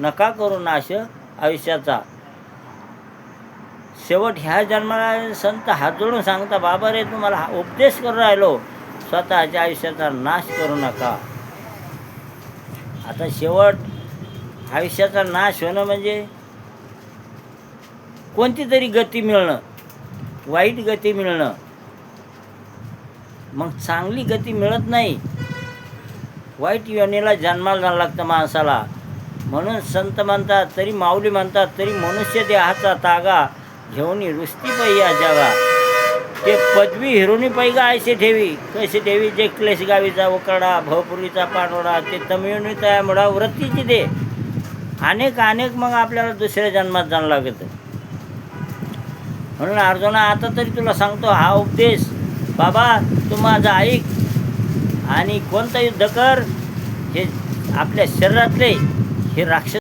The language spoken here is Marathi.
नका करू नाश आयुष्याचा. शेवट ह्या जन्माला संत हात जोडून सांगता बाबा रे तुम्हाला हा उपदेश करून राहिलो. स्वतःच्या आयुष्याचा नाश करू नका. आता शेवट आयुष्याचा नाश होणं म्हणजे कोणती तरी गती मिळणं वाईट गती मिळणं. मग चांगली गती मिळत नाही. वाईट योनीला जन्माला जाणं लागतं माणसाला. म्हणून संत म्हणतात तरी माऊली म्हणतात तरी मनुष्य देहाचा तागा घेऊन रुस्ती पै या जगा. ते पदवी हिरोनी पैगा ऐसे ठेवी. कैसे ठेवी? जे क्लेश गावीचा उकडा भवपुरीचा पानोडा ते तमिळनी तया मुळा वृत्तीची दे अनेक अनेक मग आपल्याला दुसऱ्या जन्मात जाणं लागतं. म्हणून अर्जुना आता तरी तुला सांगतो हा उपदेश बाबा तू माझा ऐक आणि कोणतं युद्ध कर हे आपल्या शरीरातले हे राक्षस